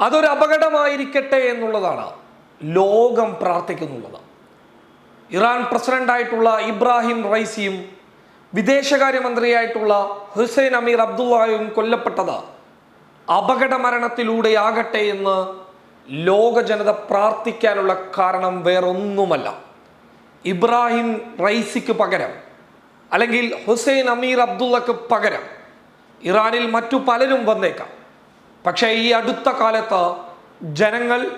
അതൊരു അപകടമായിരിക്കട്ടെ എന്നുള്ളതാണ്. ലോകം പ്രാർത്ഥിക്കുന്നുള്ളത്. ഇറാൻ പ്രസിഡന്റായിട്ടുള്ള ഇബ്രാഹിം റൈസിയും വിദേശകാര്യമന്ത്രിയായിട്ടുള്ള ഹുസൈൻ അമീർ അബ്ദുള്ളയും കൊല്ലപ്പെട്ടത് അപകട മരണത്തിലൂടെയാകട്ടെ എന്ന് ലോക ജനത പ്രാർത്ഥിക്കാനുള്ള കാരണം വേറൊന്നുമല്ല. ഇബ്രാഹിം റൈസിക്ക് പകരം അല്ലെങ്കിൽ ഹുസൈൻ അമീർ അബ്ദുള്ളക്ക് പകരം ഇറാനിൽ മറ്റു പലരും വന്നേക്കാം. പക്ഷേ ഈ അടുത്ത കാലത്ത് ജനങ്ങൾ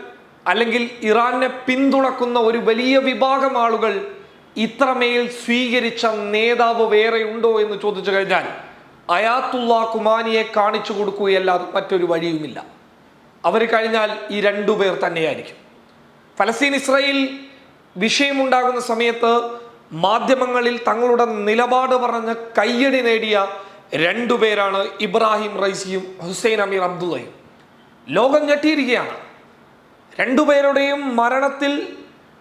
അല്ലെങ്കിൽ ഇറാനെ പിന്തുണക്കുന്ന ഒരു വലിയ വിഭാഗം ആളുകൾ ഇത്രമേൽ സ്വീകരിച്ച നേതാവ് വേറെ ഉണ്ടോ എന്ന് ചോദിച്ചു കഴിഞ്ഞാൽ അയാത്തുള്ള കുമാനിയെ കാണിച്ചു കൊടുക്കുകയല്ലാതെ മറ്റൊരു വഴിയുമില്ല. അവർ കഴിഞ്ഞാൽ ഈ രണ്ടു പേർ തന്നെയായിരിക്കും. ഫലസ്തീൻ ഇസ്രയേൽ വിഷയമുണ്ടാകുന്ന സമയത്ത് മാധ്യമങ്ങളിൽ തങ്ങളുടെ നിലപാട് പറഞ്ഞ് കയ്യടി നേടിയ രണ്ടുപേരാണ് ഇബ്രാഹിം റൈസിയും ഹുസൈൻ അമീർ അബ്ദുള്ളയും. ലോകം ഞെട്ടിയിരിക്കുകയാണ്. രണ്ടുപേരുടെയും മരണത്തിൽ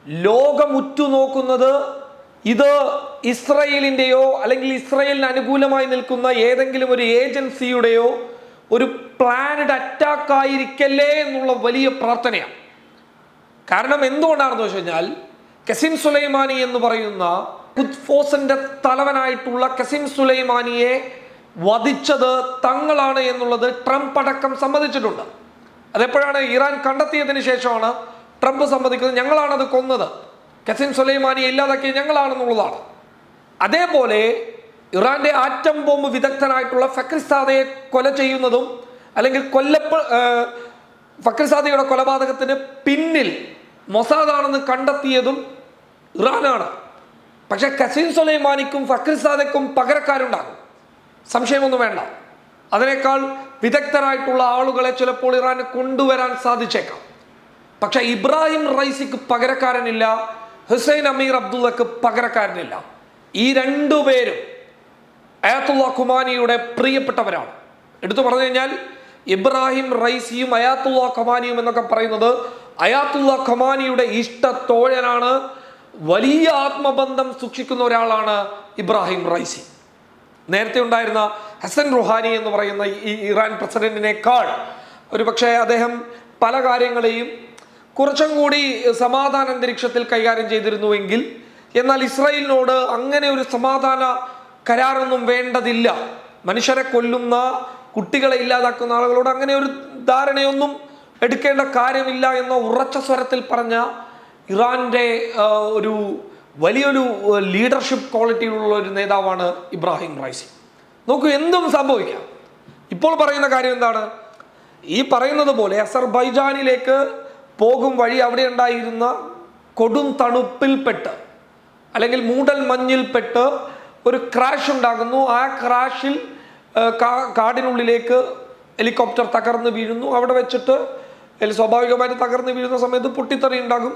ലോകം ഉറ്റുനോക്കുന്നത് ഇത് ഇസ്രയേലിന്റെയോ അല്ലെങ്കിൽ ഇസ്രയേലിന് അനുകൂലമായി നിൽക്കുന്ന ഏതെങ്കിലും ഒരു ഏജൻസിയുടെയോ ഒരു പ്ലാനഡ് അറ്റാക്ക് ആയിരിക്കല്ലേ എന്നുള്ള വലിയ പ്രാർത്ഥനയാണ്. കാരണം എന്തുകൊണ്ടാണെന്ന് വെച്ച് കഴിഞ്ഞാൽ കസിം സുലൈമാനി എന്ന് പറയുന്ന ഖുദ്ഫോസിന്റെ തലവനായിട്ടുള്ള കസിം സുലൈമാനിയെ വധിച്ചത് തങ്ങളാണ് എന്നുള്ളത് ട്രംപ് അടക്കം സമ്മതിച്ചിട്ടുണ്ട്. അതെപ്പോഴാണ് ഇറാൻ കണ്ടെത്തിയതിന് ശേഷമാണ് ട്രംപ് സമ്മതിക്കുന്നത്? ഞങ്ങളാണത് കൊന്നത്. കസിം സുലൈമാനിയെ ഇല്ലാതാക്കിയത് ഞങ്ങളാണെന്നുള്ളതാണ്. അതേപോലെ ഇറാന്റെ ആറ്റം ബോംബ് വിദഗ്ധനായിട്ടുള്ള ഫക്രിസാദയെ കൊല ചെയ്യുന്നതും അല്ലെങ്കിൽ കൊല്ലപ്പ ഫക്രിസാദയുടെ കൊലപാതകത്തിന് പിന്നിൽ മൊസാദാണെന്ന് കണ്ടെത്തിയതും ഇറാനാണ്. പക്ഷെ കസിൻ സുലൈമാനിക്കും ഫക്രിസാദയ്ക്കും പകരക്കാരുണ്ടാകും. സംശയമൊന്നും വേണ്ട. അതിനേക്കാൾ വിദഗ്ധരായിട്ടുള്ള ആളുകളെ ചിലപ്പോൾ ഇറാന് കൊണ്ടുവരാൻ സാധിച്ചേക്കാം. പക്ഷെ ഇബ്രാഹിം റൈസിക്ക് പകരക്കാരനില്ല ഹുസൈൻ അമീർ അബ്ദുള്ളക്ക് പകരക്കാരനില്ല. ഈ രണ്ടുപേരും അയാത്തുള്ള ഖുമാനിയുടെ പ്രിയപ്പെട്ടവരാണ്. എടുത്തു പറഞ്ഞു കഴിഞ്ഞാൽ ഇബ്രാഹിം റൈസിയും അയാത്തുള്ള ഖമാനിയും എന്നൊക്കെ പറയുന്നത് അയാത്തുള്ള ഖമാനിയുടെ ഇഷ്ടത്തോഴനാണ് വലിയ ആത്മബന്ധം സൂക്ഷിക്കുന്ന ഒരാളാണ് ഇബ്രാഹിം റൈസി. നേരത്തെ ഉണ്ടായിരുന്ന ഹസൻ റുഹാനി എന്ന് പറയുന്ന ഈ ഇറാൻ പ്രസിഡന്റിനേക്കാൾ ഒരു പക്ഷേ അദ്ദേഹം പല കാര്യങ്ങളെയും കുറച്ചും കൂടി സമാധാന അന്തരീക്ഷത്തിൽ കൈകാര്യം ചെയ്തിരുന്നുവെങ്കിൽ എന്നാൽ ഇസ്രായേലിനോട് അങ്ങനെ ഒരു സമാധാന കരാറൊന്നും വേണ്ടതില്ല. മനുഷ്യരെ കൊല്ലുന്ന കുട്ടികളെ ഇല്ലാതാക്കുന്ന ആളുകളോട് അങ്ങനെ ഒരു ധാരണയൊന്നും എടുക്കേണ്ട കാര്യമില്ല എന്ന ഉറച്ച സ്വരത്തിൽ പറഞ്ഞ ഇറാന്റെ ഒരു വലിയൊരു ലീഡർഷിപ്പ് ക്വാളിറ്റിയിലുള്ള ഒരു നേതാവാണ് ഇബ്രാഹിം റൈസി. നോക്കൂ എന്തും സംഭവിക്കാം. ഇപ്പോൾ പറയുന്ന കാര്യം എന്താണ്? ഈ പറയുന്നത് പോലെ അസർബൈജാനിലേക്ക് പോകും വഴി അവിടെ ഉണ്ടായിരുന്ന കൊടും തണുപ്പിൽപ്പെട്ട് അല്ലെങ്കിൽ മൂടൽ മഞ്ഞിൽപ്പെട്ട് ഒരു ക്രാഷ് ഉണ്ടാകുന്നു. ആ ക്രാഷിൽ കാടിനുള്ളിലേക്ക് ഹെലികോപ്റ്റർ തകർന്ന് വീഴുന്നു. അവിടെ വെച്ചിട്ട് സ്വാഭാവികമായിട്ട് തകർന്ന് വീഴുന്ന സമയത്ത് പൊട്ടിത്തെറി ഉണ്ടാകും.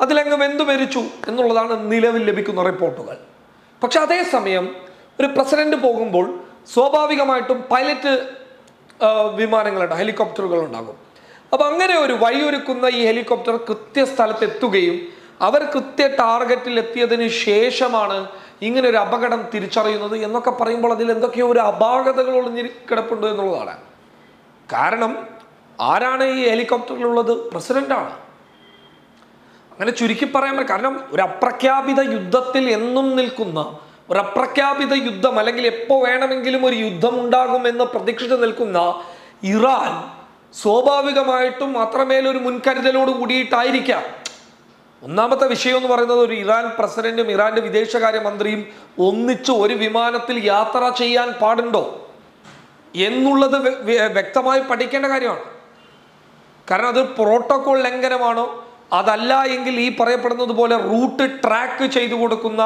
അതിലങ്ങ് വെന്തു മരിച്ചു എന്നുള്ളതാണ് നിലവിൽ ലഭിക്കുന്ന റിപ്പോർട്ടുകൾ. പക്ഷെ അതേസമയം ഒരു പ്രസിഡന്റ് പോകുമ്പോൾ സ്വാഭാവികമായിട്ടും പൈലറ്റ് വിമാനങ്ങളുണ്ട് ഹെലികോപ്റ്ററുകൾ ഉണ്ടാകും. അപ്പോൾ അങ്ങനെ ഒരു വഴിയൊരുക്കുന്ന ഈ ഹെലികോപ്റ്റർ കൃത്യസ്ഥലത്ത് എത്തുകയും അവർ കൃത്യ ടാർഗറ്റിൽ എത്തിയതിന് ശേഷമാണ് ഇങ്ങനെ ഒരു അപകടം തിരിച്ചറിയുന്നത് എന്നൊക്കെ പറയുമ്പോൾ അതിൽ എന്തൊക്കെയോ ഒരു അപാകതകൾ ഒളിഞ്ഞിരി കിടപ്പുണ്ട് എന്നുള്ളതാണ്. കാരണം ആരാണ് ഈ ഹെലികോപ്റ്ററിലുള്ളത്? പ്രസിഡന്റാണ്. അങ്ങനെ ചുരുക്കി പറയാൻ കാരണം ഒരു അപ്രഖ്യാപിത യുദ്ധത്തിൽ എന്നും നിൽക്കുന്ന ഒരു അപ്രഖ്യാപിത യുദ്ധം അല്ലെങ്കിൽ എപ്പോൾ വേണമെങ്കിലും ഒരു യുദ്ധം ഉണ്ടാകുമെന്ന് പ്രതീക്ഷിച്ച് നിൽക്കുന്ന ഇറാൻ സ്വാഭാവികമായിട്ടും അത്രമേൽ ഒരു മുൻകരുതലോട് കൂടിയിട്ടായിരിക്കാം. ഒന്നാമത്തെ വിഷയം എന്ന് പറയുന്നത് ഒരു ഇറാൻ പ്രസിഡന്റും ഇറാന്റെ വിദേശകാര്യമന്ത്രിയും ഒന്നിച്ച് ഒരു വിമാനത്തിൽ യാത്ര ചെയ്യാൻ പാടുണ്ടോ എന്നുള്ളത് വ്യ- വ്യ- വ്യക്തമായി പഠിക്കേണ്ട കാര്യമാണ്. കാരണം അത് പ്രോട്ടോകോൾ ലംഘനമാണോ? അതല്ല എങ്കിൽ ഈ പറയപ്പെടുന്നത് പോലെ റൂട്ട് ട്രാക്ക് ചെയ്തു കൊടുക്കുന്ന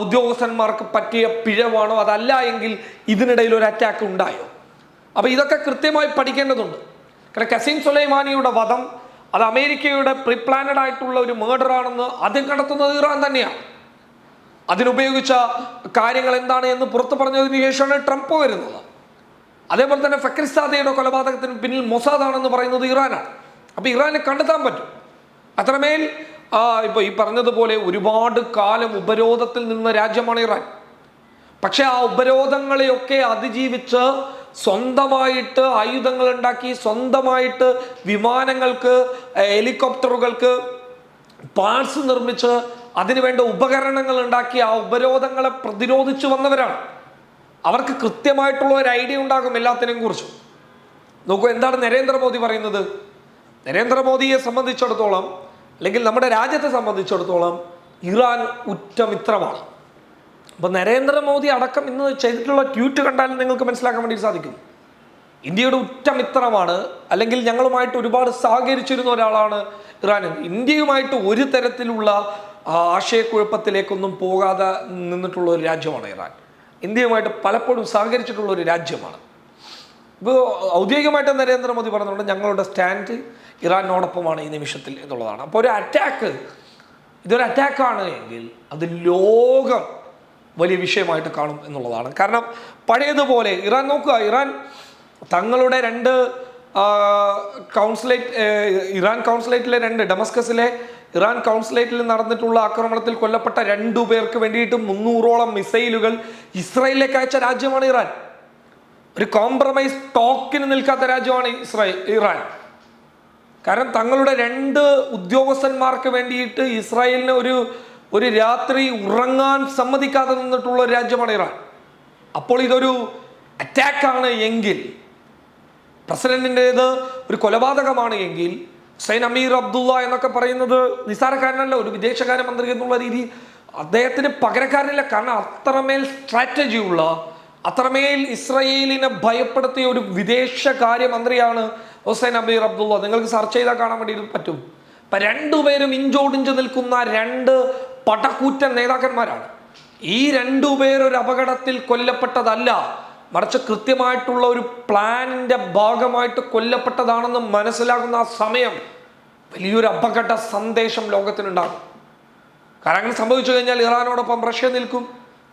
ഉദ്യോഗസ്ഥന്മാർക്ക് പറ്റിയ പിഴവാണോ? അതല്ല എങ്കിൽ ഇതിനിടയിൽ ഒരു അറ്റാക്ക് ഉണ്ടായോ? അപ്പൊ ഇതൊക്കെ കൃത്യമായി പഠിക്കേണ്ടതുണ്ട്. കാരണം കസീം സുലൈമാനിയുടെ വധം അത് അമേരിക്കയുടെ പ്രിപ്ലാനഡ് ആയിട്ടുള്ള ഒരു മേർഡർ ആണെന്ന് ആദ്യം കണ്ടെത്തുന്നത് ഇറാൻ തന്നെയാണ്. അതിനുപയോഗിച്ച കാര്യങ്ങൾ എന്താണ് എന്ന് പുറത്തു പറഞ്ഞതിന് ശേഷമാണ് ട്രംപ് വരുന്നത്. അതേപോലെ തന്നെ ഫക്രിസ്താദയുടെ കൊലപാതകത്തിന് പിന്നിൽ മൊസാദാണെന്ന് പറയുന്നത് ഇറാനാണ്. അപ്പൊ ഇറാനെ കണ്ടെത്താൻ പറ്റും. അത്രമേൽ ഇപ്പൊ ഈ പറഞ്ഞതുപോലെ ഒരുപാട് കാലം ഉപരോധത്തിൽ നിന്ന രാജ്യമാണ് ഇറാൻ. പക്ഷെ ആ ഉപരോധങ്ങളെയൊക്കെ അതിജീവിച്ച് സ്വന്തമായിട്ട് ആയുധങ്ങൾ ഉണ്ടാക്കി സ്വന്തമായിട്ട് വിമാനങ്ങൾക്ക് ഹെലികോപ്റ്ററുകൾക്ക് പാർട്സ് നിർമ്മിച്ച് അതിനുവേണ്ട ഉപകരണങ്ങൾ ഉണ്ടാക്കി ആ ഉപരോധങ്ങളെ പ്രതിരോധിച്ചു വന്നവരാണ്. അവർക്ക് കൃത്യമായിട്ടുള്ള ഒരു ഐഡിയ ഉണ്ടാകും എല്ലാത്തിനെയും കുറിച്ചും. നോക്കൂ എന്താണ് നരേന്ദ്രമോദി പറയുന്നത്? നരേന്ദ്രമോദിയെ സംബന്ധിച്ചിടത്തോളം അല്ലെങ്കിൽ നമ്മുടെ രാജ്യത്തെ സംബന്ധിച്ചിടത്തോളം ഇറാൻ ഉറ്റമിത്രമാണ്. അപ്പൊ നരേന്ദ്രമോദി അടക്കം ഇന്ന് ചെയ്തിട്ടുള്ള ട്വീറ്റ് കണ്ടാൽ നിങ്ങൾക്ക് മനസ്സിലാക്കാൻ വേണ്ടി സാധിക്കും. ഇന്ത്യയുടെ ഉറ്റമിത്രമാണ് അല്ലെങ്കിൽ ഞങ്ങളുമായിട്ട് ഒരുപാട് സഹകരിച്ചിരുന്ന ഒരാളാണ് ഇറാൻ. ഇന്ത്യയുമായിട്ട് ഒരു തരത്തിലുള്ള ആശയക്കുഴപ്പത്തിലേക്കൊന്നും പോകാതെ നിന്നിട്ടുള്ള ഒരു രാജ്യമാണ് ഇറാൻ. ഇന്ത്യയുമായിട്ട് പലപ്പോഴും സഹകരിച്ചിട്ടുള്ള ഒരു രാജ്യമാണ്. ഇപ്പോൾ ഔദ്യോഗികമായിട്ട് നരേന്ദ്രമോദി പറഞ്ഞുകൊണ്ട് ഞങ്ങളുടെ സ്റ്റാൻഡ് ഇറാനോടൊപ്പമാണ് ഈ നിമിഷത്തിൽ എന്നുള്ളതാണ്. അപ്പോൾ ഒരു അറ്റാക്ക് ഇതൊരു അറ്റാക്കാണ് എങ്കിൽ അത് ലോകം വലിയ വിഷയമായിട്ട് കാണും എന്നുള്ളതാണ്. കാരണം പഴയതുപോലെ ഇറാൻ നോക്കുക ഇറാൻ തങ്ങളുടെ രണ്ട് കൗൺസിലേറ്റ് ഇറാൻ കൗൺസിലേറ്റിലെ രണ്ട് ഡമസ്കസിലെ ഇറാൻ കൗൺസിലേറ്റിൽ നടന്നിട്ടുള്ള ആക്രമണത്തിൽ കൊല്ലപ്പെട്ട രണ്ടു പേർക്ക് വേണ്ടിയിട്ട് മുന്നൂറോളം മിസൈലുകൾ ഇസ്രായേലിലേക്ക് അയച്ച രാജ്യമാണ് ഇറാൻ. ഒരു കോംപ്രമൈസ് ടോക്കിന് നിൽക്കാത്ത രാജ്യമാണ് ഇസ്രായേൽ ഇറാൻ. കാരണം തങ്ങളുടെ രണ്ട് ഉദ്യോഗസ്ഥന്മാർക്ക് വേണ്ടിയിട്ട് ഇസ്രായേലിന് ഒരു ഒരു രാത്രി ഉറങ്ങാൻ സമ്മതിക്കാതെ നിന്നിട്ടുള്ള ഒരു രാജ്യമാണ് ഇറാൻ. അപ്പോൾ ഇതൊരു അറ്റാക്കാണ് എങ്കിൽ പ്രസിഡന്റിന്റെത് ഒരു കൊലപാതകമാണ് എങ്കിൽ ഹുസൈൻ അമീർ അബ്ദുള്ള എന്നൊക്കെ പറയുന്നത് നിസ്സാരക്കാരനല്ല ഒരു വിദേശകാര്യ മന്ത്രി എന്നുള്ള രീതി അദ്ദേഹത്തിന് പകരക്കാരനില്ല. കാരണം അത്രമേൽ സ്ട്രാറ്റജിയുള്ള അത്രമേൽ ഇസ്രയേലിനെ ഭയപ്പെടുത്തിയ ഒരു വിദേശകാര്യമന്ത്രിയാണ് ഹുസൈൻ അബീർ അബ്ദുള്ള നിങ്ങൾക്ക് സെർച്ച് ചെയ്താൽ കാണാൻ വേണ്ടി പറ്റും. അപ്പം രണ്ടുപേരും ഇഞ്ചോടിഞ്ച് നിൽക്കുന്ന രണ്ട് പടക്കൂറ്റൻ നേതാക്കന്മാരാണ്. ഈ രണ്ടുപേർ ഒരു അപകടത്തിൽ കൊല്ലപ്പെട്ടതല്ല മറിച്ച് കൃത്യമായിട്ടുള്ള ഒരു പ്ലാനിന്റെ ഭാഗമായിട്ട് കൊല്ലപ്പെട്ടതാണെന്ന് മനസ്സിലാകുന്ന ആ സമയം വലിയൊരു അപകട സന്ദേശം ലോകത്തിനുണ്ടാകും. കാരണം അങ്ങനെ സംഭവിച്ചു കഴിഞ്ഞാൽ ഇറാനോടൊപ്പം റഷ്യ നിൽക്കും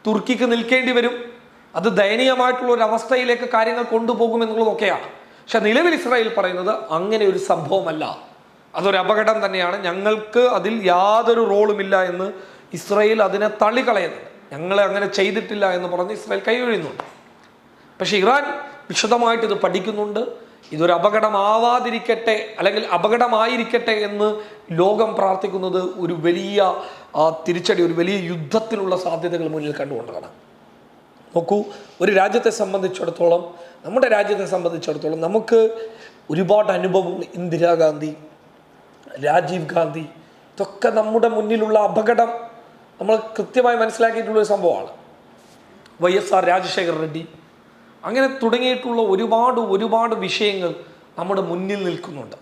തുർക്കിക്ക് നിൽക്കേണ്ടി വരും. അത് ദയനീയമായിട്ടുള്ള ഒരു അവസ്ഥയിലേക്ക് കാര്യങ്ങൾ കൊണ്ടുപോകും എന്നുള്ളതൊക്കെയാണ്. പക്ഷെ നിലവിൽ ഇസ്രായേൽ പറയുന്നത് അങ്ങനെ ഒരു സംഭവമല്ല. അതൊരു അപകടം തന്നെയാണ്. ഞങ്ങൾക്ക് അതിൽ യാതൊരു റോളുമില്ല എന്ന് ഇസ്രായേൽ അതിനെ തള്ളിക്കളയുന്നുണ്ട്. ഞങ്ങൾ അങ്ങനെ ചെയ്തിട്ടില്ല എന്ന് പറഞ്ഞ് ഇസ്രായേൽ കൈയൊഴിയുന്നുണ്ട് പക്ഷെ ഇറാൻ വിശദമായിട്ട് ഇത് പഠിക്കുന്നുണ്ട്. ഇതൊരു അപകടമാവാതിരിക്കട്ടെ അല്ലെങ്കിൽ അപകടമായിരിക്കട്ടെ എന്ന് ലോകം പ്രാർത്ഥിക്കുന്നത് ഒരു വലിയ തിരിച്ചടി ഒരു വലിയ യുദ്ധത്തിനുള്ള സാധ്യതകൾ മുന്നിൽ കണ്ടുകൊണ്ടാണ്. നോക്കൂ ഒരു രാജ്യത്തെ സംബന്ധിച്ചിടത്തോളം നമ്മുടെ രാജ്യത്തെ സംബന്ധിച്ചിടത്തോളം നമുക്ക് ഒരുപാട് അനുഭവങ്ങൾ ഇന്ദിരാഗാന്ധി രാജീവ് ഗാന്ധി ഇതൊക്കെ നമ്മുടെ മുന്നിലുള്ള അപകടം നമ്മൾ കൃത്യമായി മനസ്സിലാക്കിയിട്ടുള്ള ഒരു സംഭവമാണ്. Y S R Rajasekhar Reddy. അങ്ങനെ തുടങ്ങിയിട്ടുള്ള ഒരുപാട് ഒരുപാട് വിഷയങ്ങൾ നമ്മുടെ മുന്നിൽ നിൽക്കുന്നുണ്ട്.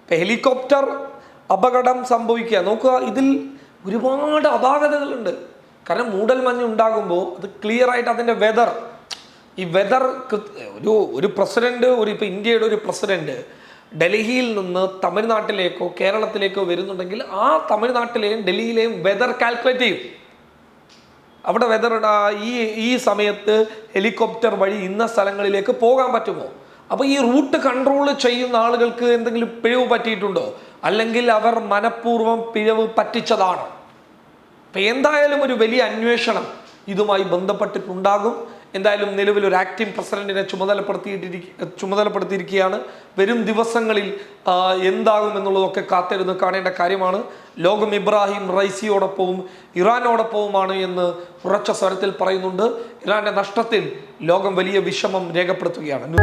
ഇപ്പം ഹെലികോപ്റ്റർ അപകടം സംഭവിക്കുക. നോക്കുക ഇതിൽ ഒരുപാട് അപാകതകളുണ്ട്. കാരണം മൂടൽ മഞ്ഞ് ഉണ്ടാകുമ്പോൾ അത് ക്ലിയർ ആയിട്ട് അതിന്റെ വെതർ ഈ വെതർ ഒരു ഒരു പ്രസിഡന്റ് ഒരു ഇപ്പോൾ ഇന്ത്യയുടെ ഒരു പ്രസിഡന്റ് ഡൽഹിയിൽ നിന്ന് തമിഴ്നാട്ടിലേക്കോ കേരളത്തിലേക്കോ വരുന്നുണ്ടെങ്കിൽ ആ തമിഴ്നാട്ടിലെയും ഡൽഹിയിലെയും വെതർ കാൽക്കുലേറ്റ് ചെയ്യും. അവിടെ വെതർ ഈ ഈ സമയത്ത് ഹെലികോപ്റ്റർ വഴി ഇന്ന സ്ഥലങ്ങളിലേക്ക് പോകാൻ പറ്റുമോ? അപ്പോൾ ഈ റൂട്ട് കൺട്രോൾ ചെയ്യുന്ന ആളുകൾക്ക് എന്തെങ്കിലും പിഴവ് പറ്റിയിട്ടുണ്ടോ? അല്ലെങ്കിൽ അവർ മനഃപൂർവം പിഴവ് പറ്റിച്ചതാണോ? അപ്പം എന്തായാലും ഒരു വലിയ അന്വേഷണം ഇതുമായി ബന്ധപ്പെട്ടിട്ടുണ്ടാകും. എന്തായാലും നിലവിൽ ഒരു ആക്ടിംഗ് പ്രസിഡന്റിനെ ചുമതലപ്പെടുത്തിയിട്ടിരിക്ക ചുമതലപ്പെടുത്തിയിരിക്കുകയാണ്. വരും ദിവസങ്ങളിൽ എന്താകും എന്നുള്ളതൊക്കെ കാത്തിരുന്ന് കാണേണ്ട കാര്യമാണ്. ലോകം ഇബ്രാഹിം റൈസിയോടൊപ്പവും ഇറാനോടൊപ്പവുമാണ് എന്ന് ഉറച്ച സ്വരത്തിൽ പറയുന്നുണ്ട്. ഇറാന്റെ നഷ്ടത്തിൽ ലോകം വലിയ വിഷമം രേഖപ്പെടുത്തുകയാണ്.